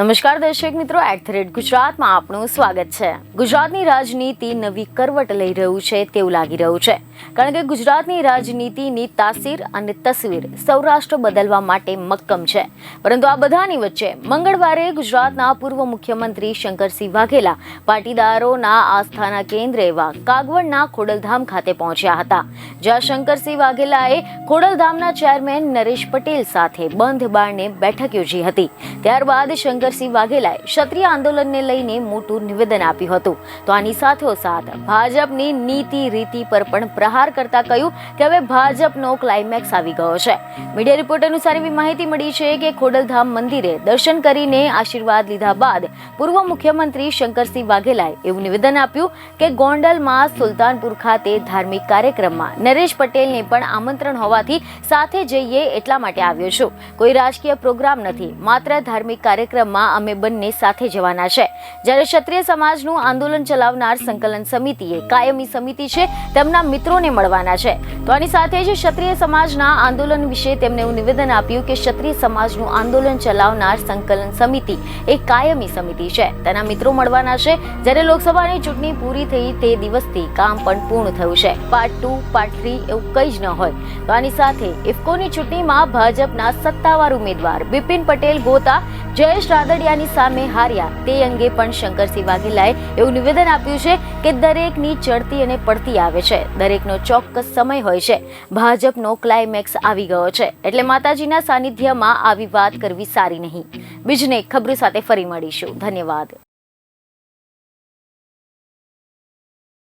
નમસ્કાર દર્શક મિત્રો એટ ગુજરાતમાં આપનું સ્વાગત છે. ગુજરાતની રાજનીતિ નવી કરવટ લઈ રહ્યું છે તેવું લાગી રહ્યું છે. કારણ કે ગુજરાતની રાજનીતિની તાસીર અને તસવીર સૌરાષ્ટ્ર બદલવા માટે મક્કમ છે. પરંતુ આ બધાની વચ્ચે મંગળવારે ગુજરાતના પૂર્વ મુખ્યમંત્રી શંકરસિંહ વાઘેલા પાટીદારોના આસ્થાના કેન્દ્ર એવા કાગવડના ખોડલધામ ખાતે પહોંચ્યા હતા. જ્યાં શંકરસિંહ વાઘેલાએ ખોડલધામના ચેરમેન નરેશ પટેલ સાથે બંધ બારણે બેઠક યોજી હતી. ત્યારબાદ શંકરસિંહ વાઘેલાએ ક્ષત્રિય આંદોલનને લઈને મોટું નિવેદન આપ્યું હતું. તો આની સાથોસાથ ભાજપની નીતિ રીતિ પર પણ પ્રહાર કરતા કહ્યું કે હવે ભાજપનો ક્લાઇમેક્સ આવી ગયો છે. મીડિયા રિપોર્ટ અનુસાર એવી માહિતી મળી છે કે ખોડલધામ મંદિરે દર્શન કરીને આશીર્વાદ લીધા બાદ પૂર્વ મુખ્યમંત્રી શંકરસિંહ વાઘેલાએ એવું નિવેદન આપ્યું કે ગોંડલમાં સુલતાનપુર ખાતે ધાર્મિક કાર્યક્રમમાં નરેશ પટેલને પણ આમંત્રણ હોવાથી સાથે જઈએ એટલા માટે આવ્યો છું. કોઈ રાજકીય પ્રોગ્રામ નથી, માત્ર ધાર્મિક કાર્યક્રમમાં અમે બંને સાથે જવાના છે. જ્યારે ક્ષત્રિય સમાજનું આંદોલન ચલાવનાર સંકલન સમિતિ એ કાયમી સમિતિ છે, તેમના મિત્રોને મળવાના છે. તો આની સાથે જ ક્ષત્રિય સમાજના આંદોલન વિશે તેમણે એવું નિવેદન આપ્યું કે ક્ષત્રિય સમાજનું આંદોલન ચલાવનાર સંકલન સમિતિ એ કાયમી સમિતિ છે. તેના મિત્રો મળવાના છે. જ્યારે લોકસભાની ચૂંટણી પૂરી થઈ તે દિવસથી કામ પણ પૂર્ણ થયું છે. પાર્ટ ટુ પાર્ટ થ્રી એવું કંઈ જ ન હોય. તો આની સાથે ઇફકોની ચૂંટણીમાં ભાજપના સત્તાવાર ઉમેદવાર બિપિન પટેલ ગોતા જયેશ રાદડિયાની સામે હાર્યા. તે અંગે પણ શંકરસિંહ વાઘેલાએ એવું નિવેદન આપ્યું છે કે દરેકની ચડતી અને પડતી આવે છે. દરેકનો ચોક્કસ સમય હોય છે. ભાજપનો ક્લાઇમેક્સ આવી ગયો છે. એટલે માતાજીના સાનિધ્યમાં આવી વાત કરવી સારી નહીં. બીજને ખબરો સાથે ફરી મળીશું. ધન્યવાદ.